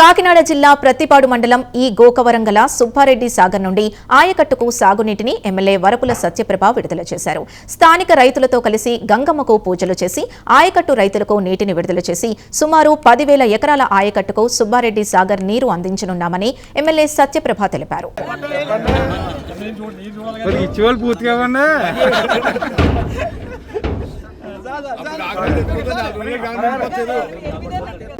కాకినాడ జిల్లా ప్రత్తిపాడు మండలం ఈ గోకవరం గల సుబ్బారెడ్డి సాగర్ నుండి ఆయకట్టుకు సాగునీటిని ఎమ్మెల్యే వరపుల సత్యప్రభ విడుదల చేశారు. స్థానిక రైతులతో కలిసి గంగమ్మకు పూజలు చేసి ఆయకట్టు రైతులకు నీటిని విడుదల చేసి సుమారు పదివేల ఎకరాల ఆయకట్టుకు సుబ్బారెడ్డి సాగర్ నీరు అందించనున్నామని ఎమ్మెల్యే సత్యప్రభ తెలిపారు.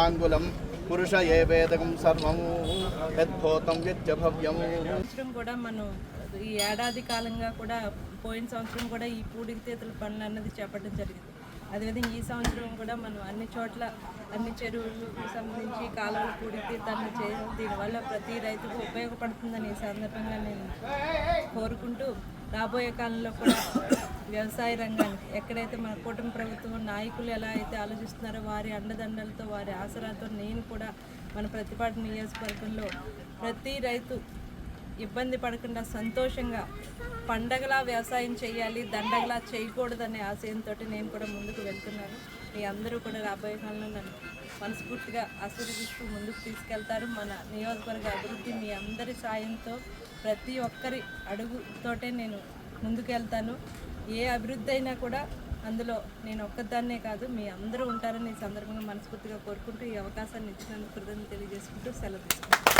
సభోమిం పురుష ఏ వేదకం సర్వము యద్భూతం యచ్చ భవ్యం సంవత్సరం కూడా మనం ఈ ఏడాది కాలంగా కూడా పోయిన సంవత్సరం కూడా ఈ పూడికి తీతల పనులు అన్నది చేపట్టడం జరిగింది. అదేవిధంగా ఈ సంవత్సరం కూడా మనం అన్ని చోట్ల అన్ని చెరువులకు సంబంధించి కాలువలు పూడికి తీర్థాన్ని చేయడం దీనివల్ల ప్రతి రైతుకు ఉపయోగపడుతుందని ఈ సందర్భంగా నేను కోరుకుంటూ రాబోయే కాలంలో కూడా వ్యవసాయ రంగానికి ఎక్కడైతే మన కూటమి ప్రభుత్వం నాయకులు ఎలా అయితే ఆలోచిస్తున్నారో వారి అండదండలతో వారి ఆసరాతో నేను కూడా మన ప్రతిపాటు నియోజకవర్గంలో ప్రతి రైతు ఇబ్బంది పడకుండా సంతోషంగా పండగలా వ్యవసాయం చేయాలి దండగలా చేయకూడదనే ఆశయంతో నేను కూడా ముందుకు వెళ్తున్నాను. మీ అందరూ కూడా రాబోయే కాలంలో నన్ను మనస్ఫూర్తిగా ఆశీర్వదిస్తూ ముందుకు తీసుకెళ్తారు. మన నియోజకవర్గ అభివృద్ధి మీ అందరి సాయంతో ప్రతి ఒక్కరి అడుగుతోటే నేను ముందుకు వెళ్తాను ఏ అభివృద్ధి అయినా కూడా అందులో నేను ఒక్కదాన్నే కాదు మీ అందరూ ఉంటారని ఈ సందర్భంగా మనస్ఫూర్తిగా కోరుకుంటూ ఈ అవకాశాన్ని ఇచ్చినందుకు కృతజ్ఞత తెలియజేసుకుంటూ సెలవు